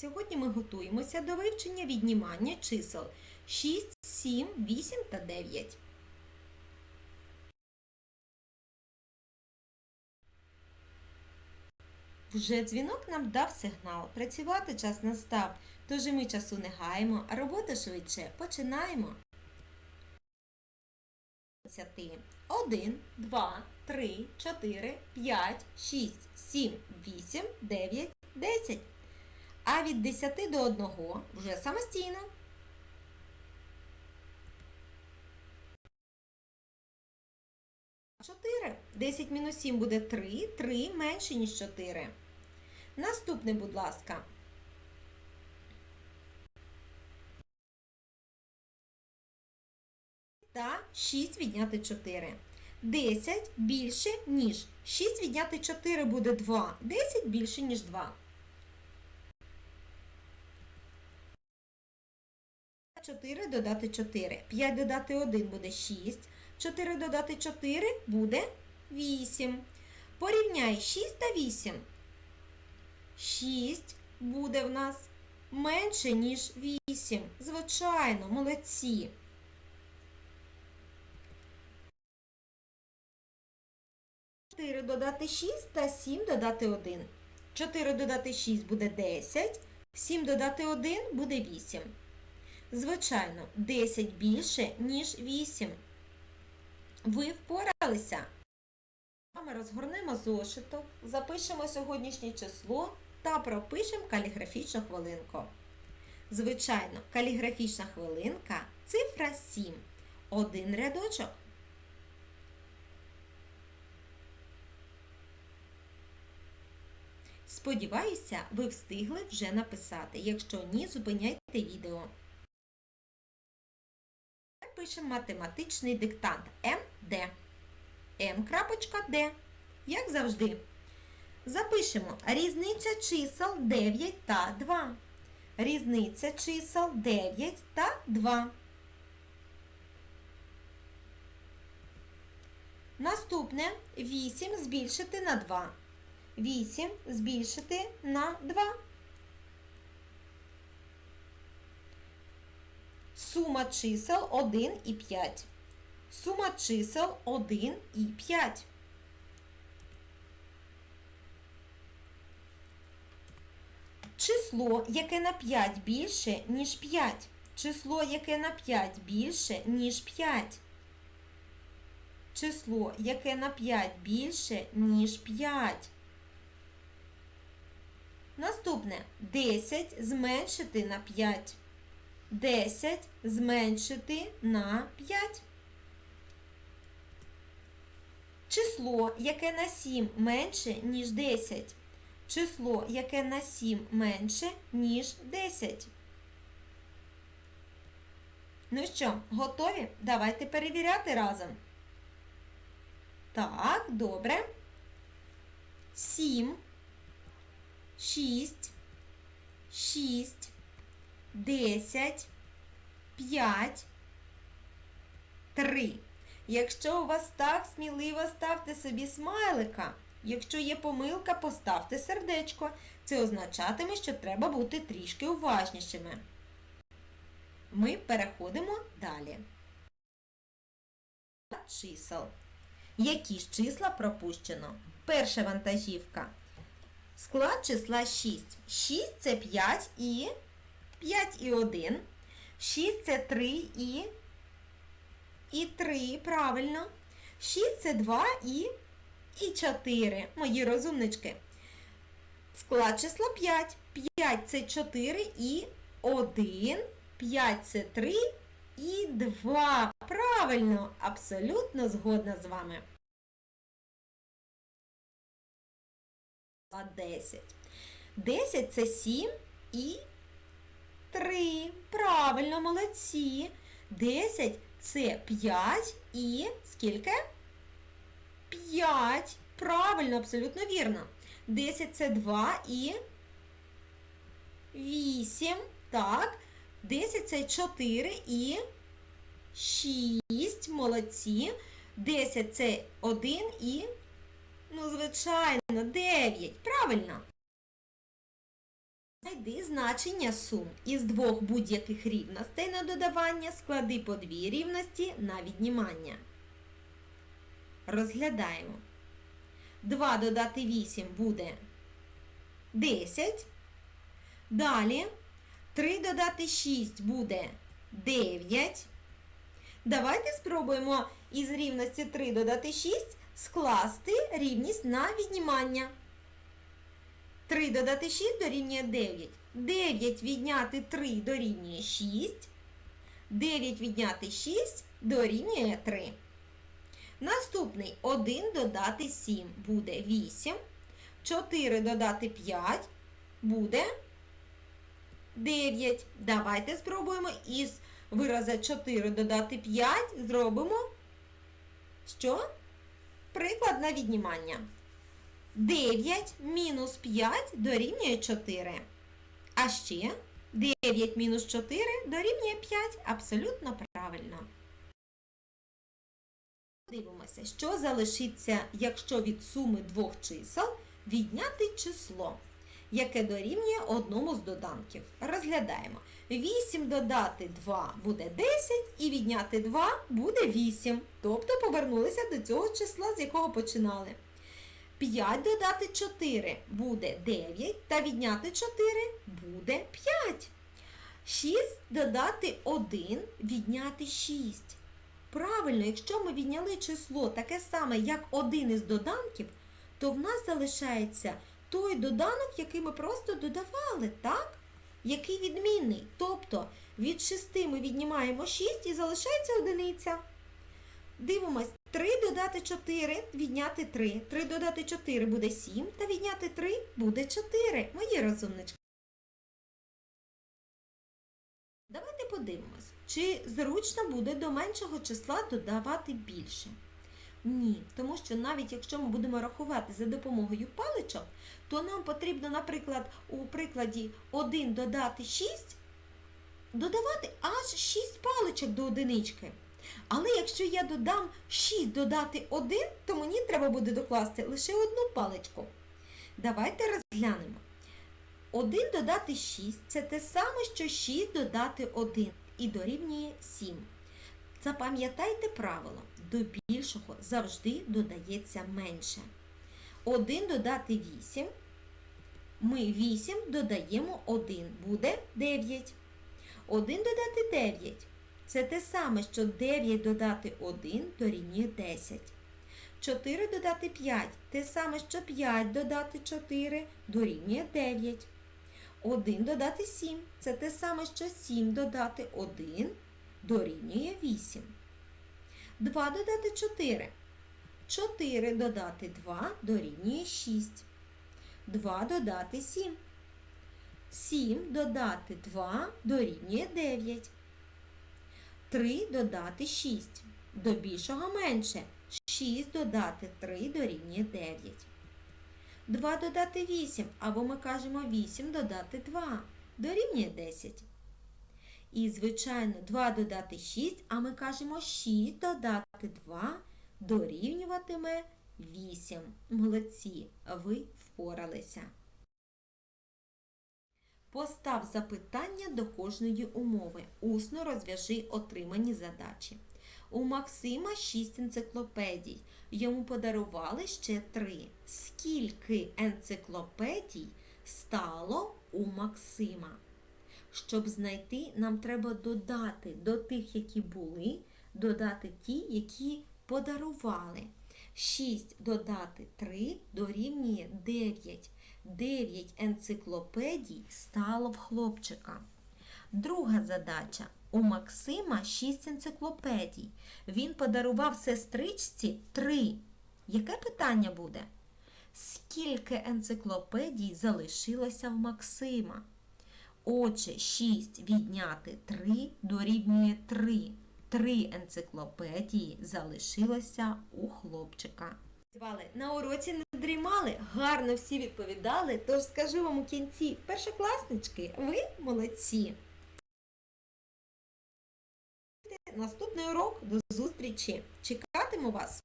Сьогодні ми готуємося до вивчення віднімання чисел 6, 7, 8 та 9. Вже дзвінок нам дав сигнал. Працювати час настав, тож і ми часу не гаємо, а роботу швидше починаємо. 1, 2, 3, 4, 5, 6, 7, 8, 9, 10. А від 10 до 1 вже самостійно. Чотири. 10 мінус 7 буде 3. 3 менше, ніж 4. Наступне, будь ласка. Та 6 відняти 4. 10 більше, ніж 6 відняти 4 буде 2. 10 більше, ніж 2. 4 додати 4. 5 додати 1 буде 6. 4 додати 4 буде 8. Порівняй 6 та 8. 6 буде в нас менше, ніж 8. Звичайно, молодці. 4 додати 6 та 7 додати 1. 4 додати 6 буде 10. 7 додати 1 буде 8. Звичайно, 10 більше, ніж 8. Ви впоралися. Ми розгорнемо зошиток, запишемо сьогоднішнє число та пропишемо каліграфічну хвилинку. Звичайно, каліграфічна хвилинка цифра 7. Один рядочок. Сподіваюся, ви встигли вже написати. Якщо ні, зупиняйте відео. Пишемо математичний диктант МД. М.Д. Як завжди. Запишемо різниця чисел 9 та 2. Різниця чисел 9 та 2. Наступне 8 збільшити на 2. 8 збільшити на 2. Сума чисел 1 і 5. Сума чисел 1 і 5. Число, яке на 5 більше, ніж 5. Число, яке на 5 більше, ніж 5. Число, яке на 5 більше, ніж 5. Наступне 10 зменшити на 5. 10 зменшити на 5. Число, яке на 7 менше, ніж 10. Число, яке на 7 менше, ніж 10. Ну що, готові? Давайте перевіряти разом. Так, добре. 7, 6, 6, 10, 5, 3. Якщо у вас так, сміливо ставте собі смайлика. Якщо є помилка, поставте сердечко. Це означатиме, що треба бути трішки уважнішими. Ми переходимо далі. Чисел. Які ж числа пропущено? Перша вантажівка. Склад числа 6. 6 це 5 і 5 і 1. 6 це 3 і і 3, правильно. 6 це 2 і і 4. Мої розумнички. Склад числа 5. 5 це 4 і 1. 5 це 3 і 2. Правильно, абсолютно згодна з вами. 10. 10 це 7 і 3. Правильно, молодці. 10 це 5 і скільки? 5. Правильно, абсолютно вірно. 10 це 2 і 8. Так. 10 це 4 і 6. Молодці. 10 це 1 і, ну, звичайно, 9. Правильно. Знайди значення сум із двох будь-яких рівностей на додавання, склади по дві рівності на віднімання. Розглядаємо. 2 додати 8 буде 10. Далі 3 додати 6 буде 9. Давайте спробуємо із рівності 3 додати 6 скласти рівність на віднімання. 3 додати 6 дорівнює 9. 9 відняти 3 дорівнює 6. 9 відняти 6 дорівнює 3. Наступний 1 додати 7 буде 8. 4 додати 5 буде 9. Давайте спробуємо із вираза 4 додати 5 зробимо що? Приклад на віднімання. 9 мінус 5 дорівнює 4. А ще 9 мінус 4 дорівнює 5. Абсолютно правильно. Дивимося, що залишиться, якщо від суми двох чисел відняти число, яке дорівнює одному з доданків. Розглядаємо. 8 додати 2 буде 10 і відняти 2 буде 8. Тобто повернулися до цього числа, з якого починали. 5 додати 4 буде 9, та відняти 4 буде 5. 6 додати 1, відняти 6. Правильно, якщо ми відняли число таке саме, як один із доданків, то в нас залишається той доданок, який ми просто додавали, так? Який відмінний. Тобто від 6 ми віднімаємо 6 і залишається одиниця. Дивимось, 3 додати 4, відняти 3. 3 додати 4 буде 7, та відняти 3 буде 4. Мої розумнички. Давайте подивимось, чи зручно буде до меншого числа додавати більше. Ні, тому що навіть якщо ми будемо рахувати за допомогою паличок, то нам потрібно, наприклад, у прикладі 1 додати 6, додавати аж 6 паличок до одинички. Але якщо я додам 6 додати 1, то мені треба буде докласти лише одну паличку. Давайте розглянемо. 1 додати 6 це те саме, що 6 додати 1 і дорівнює 7. Запам'ятайте правило, до більшого завжди додається менше. 1 додати 8. Ми 8 додаємо 1, буде 9. 1 додати 9. Це те саме, що 9 додати 1 дорівнює 10. 4 додати 5. Те саме, що 5 додати 4 дорівнює 9. 1 додати 7. Це те саме, що 7 додати 1 дорівнює 8. 2 додати 4. 4 додати 2 дорівнює 6. 2 додати 7. 7 додати 2 дорівнює 9. 3 додати 6. До більшого менше. 6 додати 3 дорівнює 9. 2 додати 8, або ми кажемо 8 додати 2 дорівнює 10. І, звичайно, 2 додати 6, а ми кажемо 6 додати 2 дорівнюватиме 8. Молодці, ви впоралися. Постав запитання до кожної умови. Усно розв'яжи отримані задачі. У Максима 6 енциклопедій. Йому подарували ще 3. Скільки енциклопедій стало у Максима? Щоб знайти, нам треба додати до тих, які були, додати ті, які подарували. 6 додати 3 дорівнює 9. 9 енциклопедій стало в хлопчика. Друга задача. У Максима 6 енциклопедій. Він подарував сестричці 3. Яке питання буде? Скільки енциклопедій залишилося в Максима? Отже, 6 відняти 3 дорівнює 3. 3 енциклопедії залишилося у хлопчика. Звали на уроці не дрімали, гарно всі відповідали. Тож скажу вам у кінці, першокласнички, ви молодці. Наступний урок до зустрічі. Чекатиму вас.